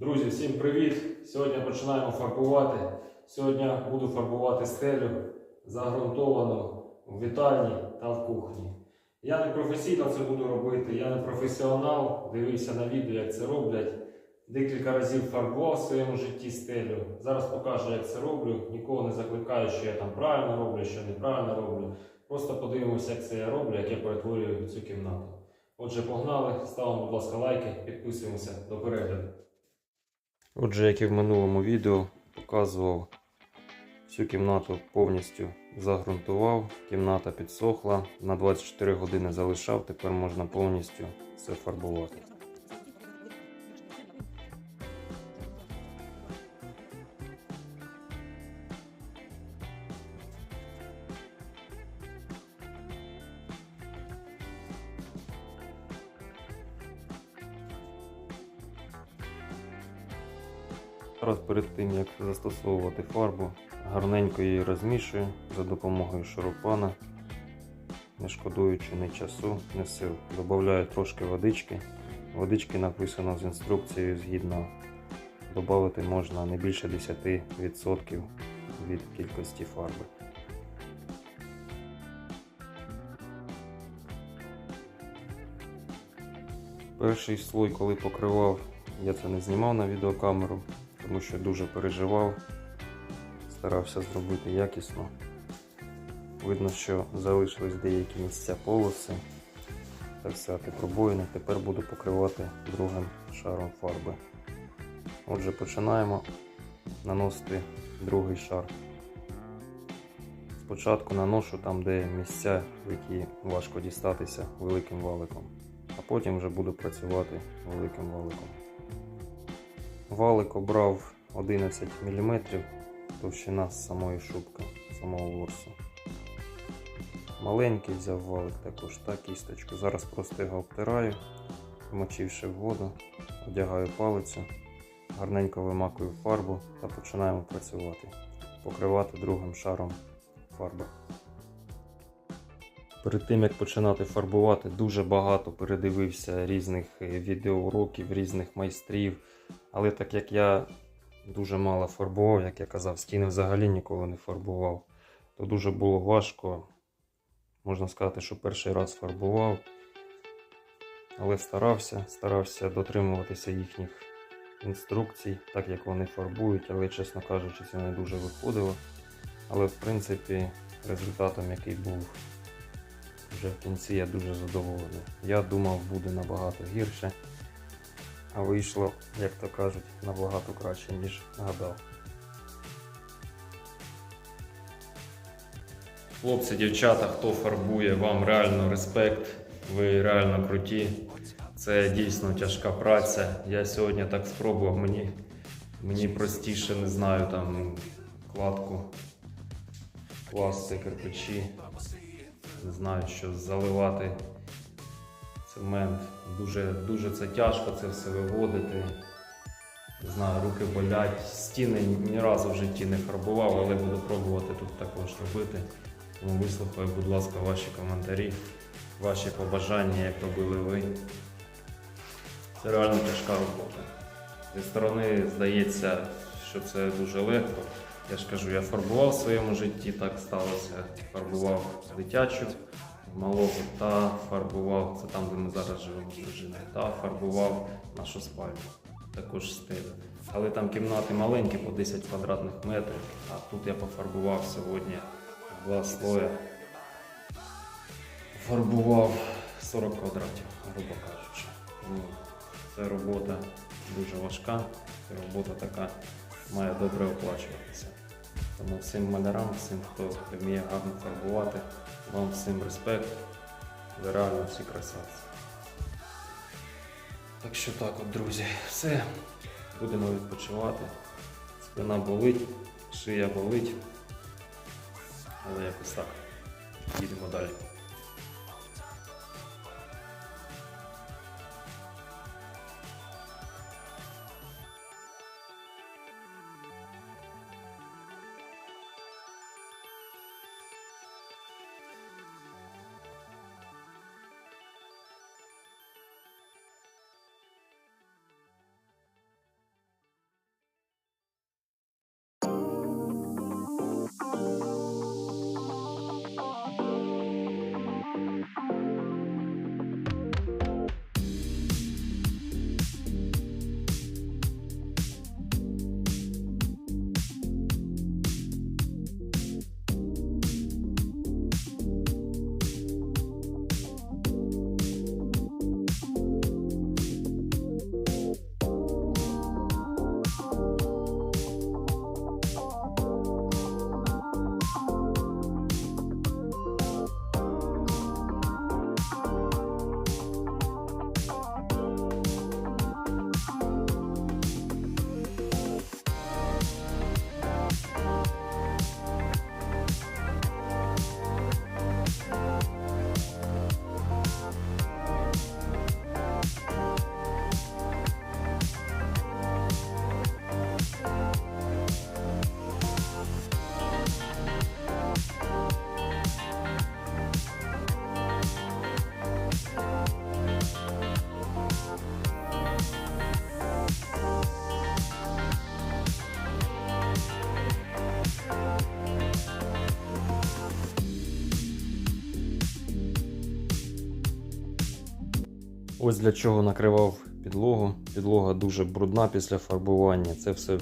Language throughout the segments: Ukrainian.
Друзі, всім привіт! Сьогодні починаємо фарбувати. Сьогодні буду фарбувати стелю загрунтовану в вітальні та в кухні. Я не професійно це буду робити, я не професіонал. Дивився на відео, як це роблять. Декілька разів фарбував в своєму житті стелю. Зараз покажу, як це роблю. Нікого не закликаю, що я там правильно роблю, що неправильно роблю. Просто подивимося, як це я роблю, як я перетворюю цю кімнату. Отже, погнали, ставимо, будь ласка, лайки, підписуємося до перегляду. Отже, як і в минулому відео показував, всю кімнату повністю загрунтував, кімната підсохла, на 24 години залишав, тепер можна повністю все фарбувати. Зараз перед тим як застосовувати фарбу, гарненько її розмішую за допомогою шурупана, не шкодуючи ні часу, ні сил. Добавляю трошки водички. Водички написано з інструкцією згідно додати можна не більше 10% від кількості фарби. Перший слой, коли покривав, я це не знімав на відеокамеру, тому що дуже переживав, старався зробити якісно. Видно, що залишились деякі місця полоси, так сказати, пробоїни. Тепер буду покривати другим шаром фарби. Отже, починаємо наносити другий шар. Спочатку наношу там, де місця, які важко дістатися великим валиком, а потім вже буду працювати великим валиком. Валик обрав 11 мм товщина з самої шубки, самого ворсу. Маленький взяв валик також та кісточку. Зараз просто його обтираю, вмочивши в воду, одягаю палицю, гарненько вимакую фарбу та починаємо працювати, покривати другим шаром фарби. Перед тим як починати фарбувати, дуже багато передивився різних е, відеоуроків, різних майстрів. Але так як я дуже мало фарбував, як я казав, стіни взагалі ніколи не фарбував, то дуже було важко. Можна сказати, що перший раз фарбував, але старався, старався дотримуватися їхніх інструкцій, так як вони фарбують, але, чесно кажучи, це не дуже виходило. Але в принципі результатом, який був вже в кінці, я дуже задоволений. Я думав, буде набагато гірше. А вийшло, як то кажуть, набагато краще, ніж гадав. Хлопці, дівчата, хто фарбує, вам реально респект, ви реально круті. Це дійсно тяжка праця. Я сьогодні так спробував, мені, мені простіше, не знаю, там кладку класти кирпичі. Не знаю, що заливати цемент. Дуже, дуже це тяжко це все виводити. Знаю, руки болять. Стіни ні разу в житті не фарбував, але буду пробувати тут також робити. Тому вислухаю, будь ласка, ваші коментарі, ваші побажання, як робили ви. Це реально тяжка робота. Зі сторони здається, що це дуже легко. Я ж кажу, я фарбував в своєму житті, так сталося. Фарбував дитячу, малого та фарбував, це там, де ми зараз живемо з дружиною, та фарбував нашу спальню, також стелю. Але там кімнати маленькі, по 10 квадратних метрів, а тут я пофарбував сьогодні два слоя. Фарбував 40 квадратів, грубо кажучи. Ну, Це робота дуже важка, це робота така має добре оплачуватися. Тому всім малярам, всім, хто вміє гарно фарбувати, вам всім респект. Ви реально всі красавці. Так що так от, друзі, все. Будемо відпочивати. Спина болить, шия болить. Але якось так. Їдемо далі. Ось для чого накривав підлогу. Підлога дуже брудна після фарбування. Це все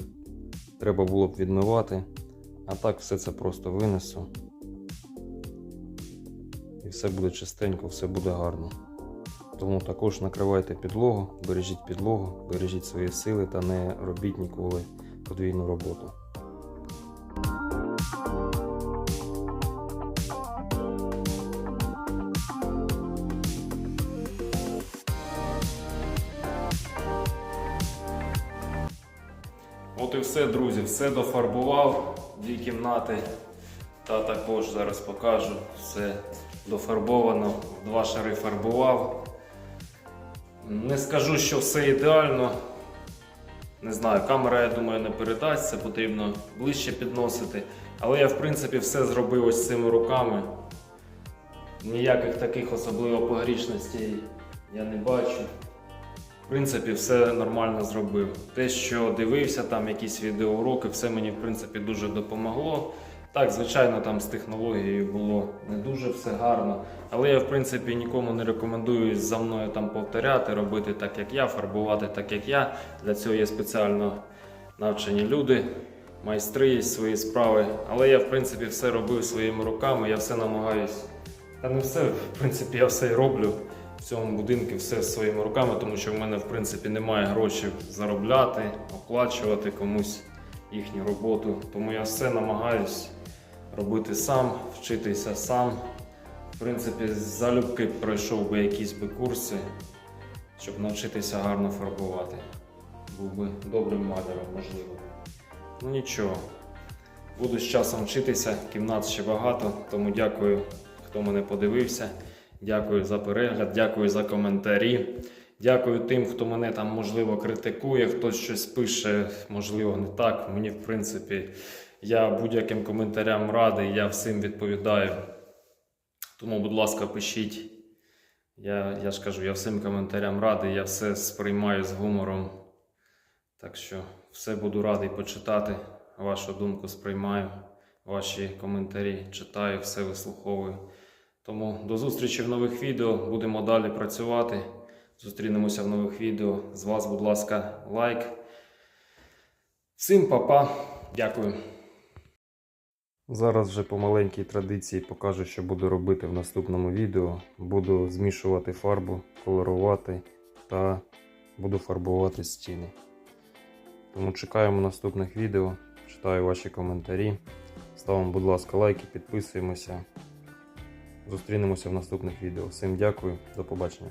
треба було б відмивати. А так все це просто винесу. І все буде чистенько, все буде гарно. Тому також накривайте підлогу, бережіть підлогу, бережіть свої сили та не робіть ніколи подвійну роботу. От і все, друзі, все дофарбував, дві кімнати. Та також зараз покажу. Все дофарбовано, два шари фарбував. Не скажу, що все ідеально. Не знаю, камера, я думаю, не передасть, це потрібно ближче підносити. Але я, в принципі, все зробив ось цими руками. Ніяких таких особливо погрішностей я не бачу. В принципі, все нормально зробив. Те, що дивився, там якісь відеоуроки, все мені в принципі дуже допомогло. Так, звичайно, там з технологією було не дуже все гарно. Але я, в принципі, нікому не рекомендую за мною там повторяти, робити так, як я, фарбувати так, як я. Для цього є спеціально навчені люди, майстри є свої справи. Але я, в принципі, все робив своїми руками, я все намагаюсь. Та не все, в принципі, я все і роблю в цьому будинку все своїми руками, тому що в мене в принципі немає грошей заробляти, оплачувати комусь їхню роботу. Тому я все намагаюсь робити сам, вчитися сам. В принципі, залюбки пройшов би якісь би курси, щоб навчитися гарно фарбувати. Був би добрим маляром, можливо. Ну нічого. Буду з часом вчитися, кімнат ще багато, тому дякую, хто мене подивився. Дякую за перегляд, дякую за коментарі. Дякую тим, хто мене там можливо критикує, хтось щось пише, можливо, не так. Мені, в принципі, я будь-яким коментарям радий, я всім відповідаю. Тому, будь ласка, пишіть. Я, я ж кажу, я всім коментарям радий, я все сприймаю з гумором. Так що все буду радий почитати. Вашу думку сприймаю, ваші коментарі читаю, все вислуховую. Тому до зустрічі в нових відео. Будемо далі працювати. Зустрінемося в нових відео. З вас, будь ласка, лайк. Всім па-па. Дякую. Зараз вже по маленькій традиції покажу, що буду робити в наступному відео. Буду змішувати фарбу, колорувати та буду фарбувати стіни. Тому чекаємо наступних відео. Читаю ваші коментарі. Ставимо, будь ласка, лайки, підписуємося. Зустрінемося в наступних відео. Всім дякую, до побачення.